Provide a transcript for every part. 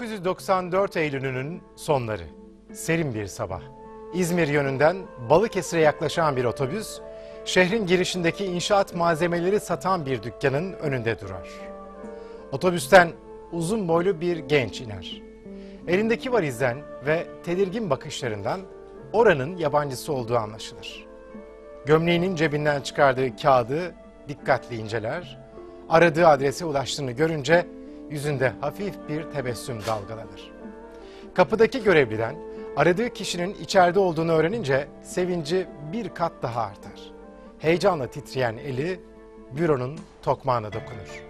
1994 Eylül'ünün sonları. Serin bir sabah. İzmir yönünden Balıkesir'e yaklaşan bir otobüs, şehrin girişindeki inşaat malzemeleri satan bir dükkanın önünde durar. Otobüsten uzun boylu bir genç iner. Elindeki valizden ve tedirgin bakışlarından oranın yabancısı olduğu anlaşılır. Gömleğinin cebinden çıkardığı kağıdı dikkatle inceler, aradığı adrese ulaştığını görünce yüzünde hafif bir tebessüm dalgalanır. Kapıdaki görevliden aradığı kişinin içeride olduğunu öğrenince sevinci bir kat daha artar. Heyecanla titreyen eli büronun tokmağına dokunur.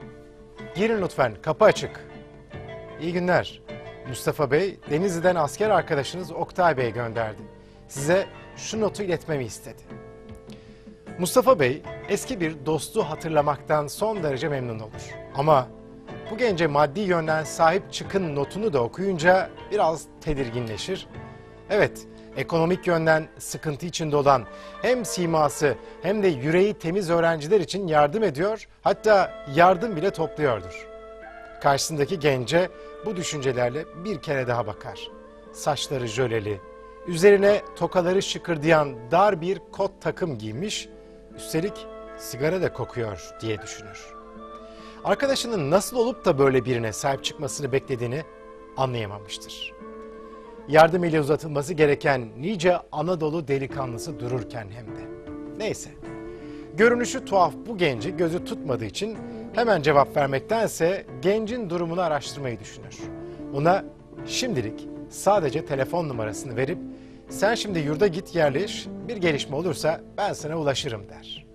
Girin lütfen, kapı açık. İyi günler. Mustafa Bey, Denizli'den asker arkadaşınız Oktay Bey gönderdi. Size şu notu iletmemi istedi. Mustafa Bey eski bir dostu hatırlamaktan son derece memnun olur. Ama bu gence maddi yönden sahip çıkın notunu da okuyunca biraz tedirginleşir. Evet, ekonomik yönden sıkıntı içinde olan hem siması hem de yüreği temiz öğrenciler için yardım ediyor, hatta yardım bile topluyordur. Karşısındaki gence bu düşüncelerle bir kere daha bakar. Saçları jöleli, üzerine tokaları şıkırdayan dar bir kot takım giymiş, üstelik sigara da kokuyor diye düşünür. Arkadaşının nasıl olup da böyle birine sahip çıkmasını beklediğini anlayamamıştır. Yardım ile uzatılması gereken nice Anadolu delikanlısı dururken hem de. Neyse. Görünüşü tuhaf bu genci gözü tutmadığı için hemen cevap vermektense gencin durumunu araştırmayı düşünür. Ona şimdilik sadece telefon numarasını verip sen şimdi yurda git yerleş bir gelişme olursa ben sana ulaşırım der.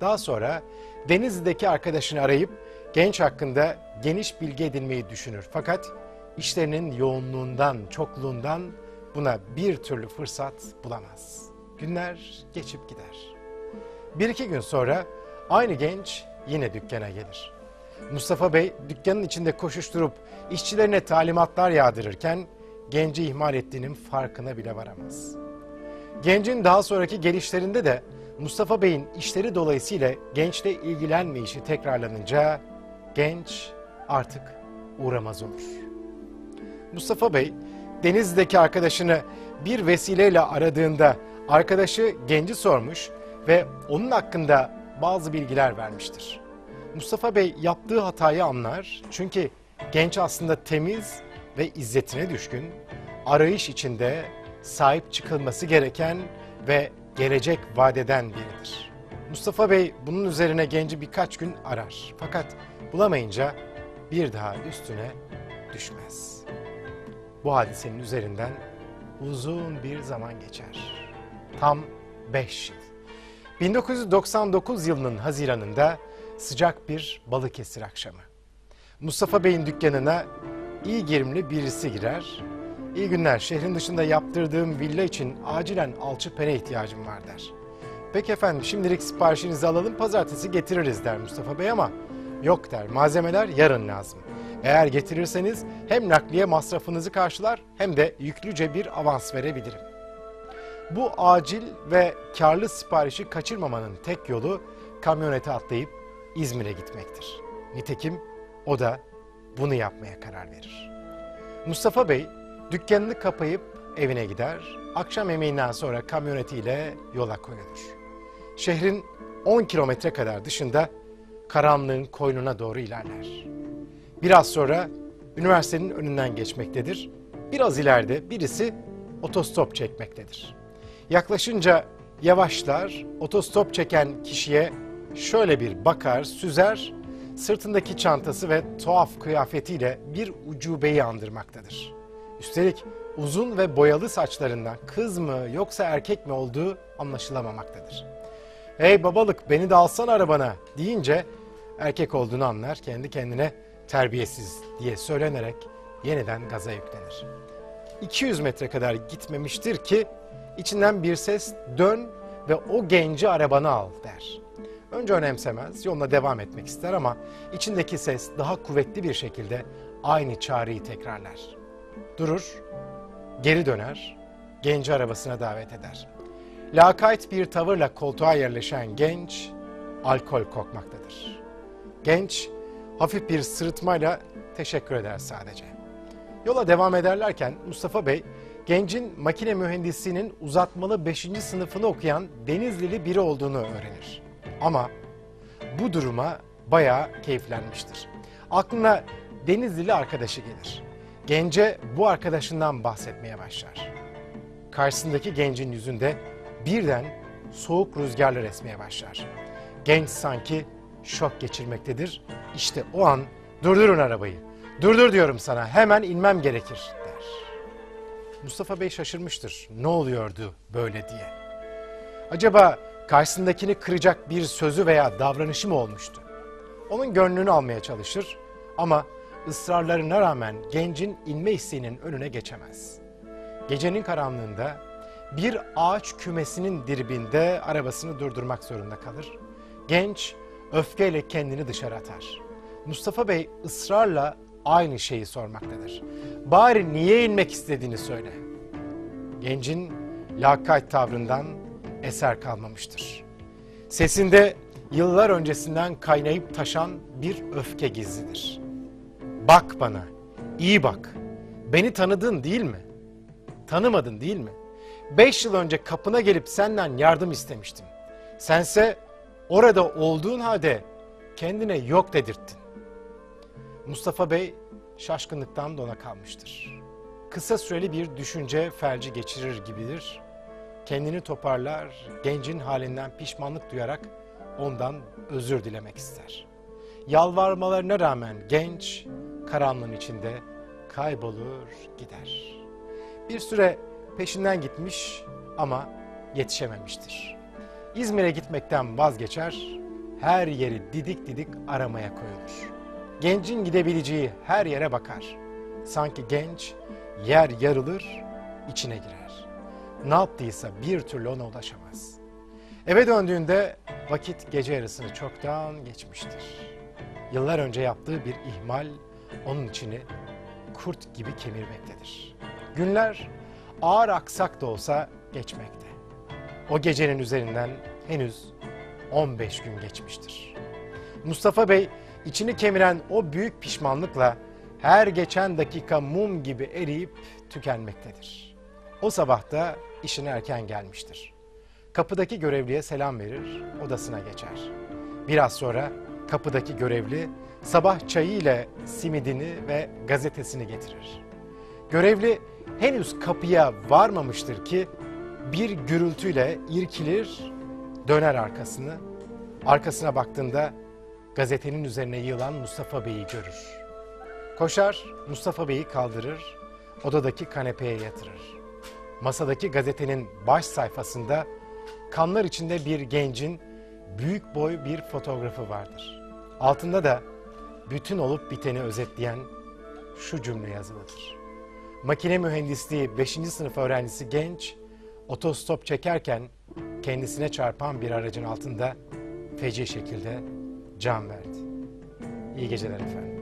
Daha sonra Denizli'deki arkadaşını arayıp genç hakkında geniş bilgi edinmeyi düşünür. Fakat işlerinin yoğunluğundan, çokluğundan buna bir türlü fırsat bulamaz. Günler geçip gider. Bir iki gün sonra aynı genç yine dükkana gelir. Mustafa Bey dükkanın içinde koşuşturup işçilerine talimatlar yağdırırken genci ihmal ettiğinin farkına bile varamaz. Gencin daha sonraki gelişlerinde de Mustafa Bey'in işleri dolayısıyla gençle ilgilenmeyişi tekrarlanınca genç artık uğramaz olur. Mustafa Bey Denizli'deki arkadaşını bir vesileyle aradığında arkadaşı genci sormuş ve onun hakkında bazı bilgiler vermiştir. Mustafa Bey yaptığı hatayı anlar çünkü genç aslında temiz ve izzetine düşkün, arayış içinde sahip çıkılması gereken ve gelecek vadeden biridir. Mustafa Bey bunun üzerine genci birkaç gün arar. Fakat bulamayınca bir daha üstüne düşmez. Bu hadisenin üzerinden uzun bir zaman geçer. Tam 5 yıl. 1999 yılının Haziran'ında sıcak bir Balıkesir akşamı. Mustafa Bey'in dükkanına iyi girimli birisi girer. İyi günler, şehrin dışında yaptırdığım villa için acilen alçıpene ihtiyacım var der. Peki efendim şimdilik siparişinizi alalım pazartesi getiririz der Mustafa Bey ama yok der malzemeler yarın lazım. Eğer getirirseniz hem nakliye masrafınızı karşılar hem de yüklüce bir avans verebilirim. Bu acil ve karlı siparişi kaçırmamanın tek yolu kamyonete atlayıp İzmir'e gitmektir. Nitekim o da bunu yapmaya karar verir. Mustafa Bey dükkanını kapayıp evine gider, akşam yemeğinden sonra kamyonetiyle yola koyulur. Şehrin 10 kilometre kadar dışında karanlığın koynuna doğru ilerler. Biraz sonra üniversitenin önünden geçmektedir. Biraz ileride birisi otostop çekmektedir. Yaklaşınca yavaşlar, otostop çeken kişiye şöyle bir bakar, süzer, sırtındaki çantası ve tuhaf kıyafetiyle bir ucubeyi andırmaktadır. Üstelik uzun ve boyalı saçlarından kız mı yoksa erkek mi olduğu anlaşılamamaktadır. Hey babalık beni de alsana arabana deyince erkek olduğunu anlar kendi kendine terbiyesiz diye söylenerek yeniden gaza yüklenir. 200 metre kadar gitmemiştir ki içinden bir ses dön ve o genci arabana al der. Önce önemsemez, yoluna devam etmek ister ama içindeki ses daha kuvvetli bir şekilde aynı çağrıyı tekrarlar. Durur, geri döner, genci arabasına davet eder. Lakayt bir tavırla koltuğa yerleşen genç alkol kokmaktadır. Genç hafif bir sırıtmayla teşekkür eder sadece. Yola devam ederlerken Mustafa Bey, gencin makine mühendisliğinin uzatmalı 5. sınıfını okuyan Denizlili biri olduğunu öğrenir. Ama bu duruma bayağı keyiflenmiştir. Aklına Denizlili arkadaşı gelir. Gence bu arkadaşından bahsetmeye başlar. Karşısındaki gencin yüzünde birden soğuk rüzgarlar esmeye başlar. Genç sanki şok geçirmektedir. İşte o an durdurun arabayı. Durdur diyorum sana hemen inmem gerekir der. Mustafa Bey şaşırmıştır. Ne oluyordu böyle diye. Acaba karşısındakini kıracak bir sözü veya davranışı mı olmuştu? Onun gönlünü almaya çalışır ama ısrarlarına rağmen gencin inme isteğinin önüne geçemez. Gecenin karanlığında bir ağaç kümesinin dirbinde arabasını durdurmak zorunda kalır. Genç öfkeyle kendini dışarı atar. Mustafa Bey ısrarla aynı şeyi sormaktadır. Bari niye inmek istediğini söyle. Gencin lakayt tavrından eser kalmamıştır. Sesinde yıllar öncesinden kaynayıp taşan bir öfke gizlidir. Bak bana, iyi bak. Beni tanıdın değil mi? Tanımadın değil mi? Beş yıl önce kapına gelip senden yardım istemiştim. Sense orada olduğun halde kendine yok dedirttin. Mustafa Bey şaşkınlıktan dona kalmıştır. Kısa süreli bir düşünce felci geçirir gibidir. Kendini toparlar, gencin halinden pişmanlık duyarak ondan özür dilemek ister. Yalvarmalarına rağmen genç karanlığın içinde kaybolur gider. Bir süre peşinden gitmiş ama yetişememiştir. İzmir'e gitmekten vazgeçer, her yeri didik didik aramaya koyulur. Gencin gidebileceği her yere bakar. Sanki genç yer yarılır, içine girer. Ne yaptıysa bir türlü ona ulaşamaz. Eve döndüğünde vakit gece yarısını çoktan geçmiştir. Yıllar önce yaptığı bir ihmal onun içini kurt gibi kemirmektedir. Günler ağır aksak da olsa geçmekte. O gecenin üzerinden henüz 15 gün geçmiştir. Mustafa Bey içini kemiren o büyük pişmanlıkla her geçen dakika mum gibi eriyip tükenmektedir. O sabah da işine erken gelmiştir. Kapıdaki görevliye selam verir, odasına geçer. Biraz sonra kapıdaki görevli sabah çayı ile simidini ve gazetesini getirir. Görevli henüz kapıya varmamıştır ki bir gürültüyle irkilir, döner arkasını. Arkasına baktığında gazetenin üzerine yığılan Mustafa Bey'i görür. Koşar, Mustafa Bey'i kaldırır, odadaki kanepeye yatırır. Masadaki gazetenin baş sayfasında kanlar içinde bir gencin büyük boy bir fotoğrafı vardır. Altında da bütün olup biteni özetleyen şu cümle yazılıdır. Makine mühendisliği 5. sınıf öğrencisi genç otostop çekerken kendisine çarpan bir aracın altında feci şekilde can verdi. İyi geceler efendim.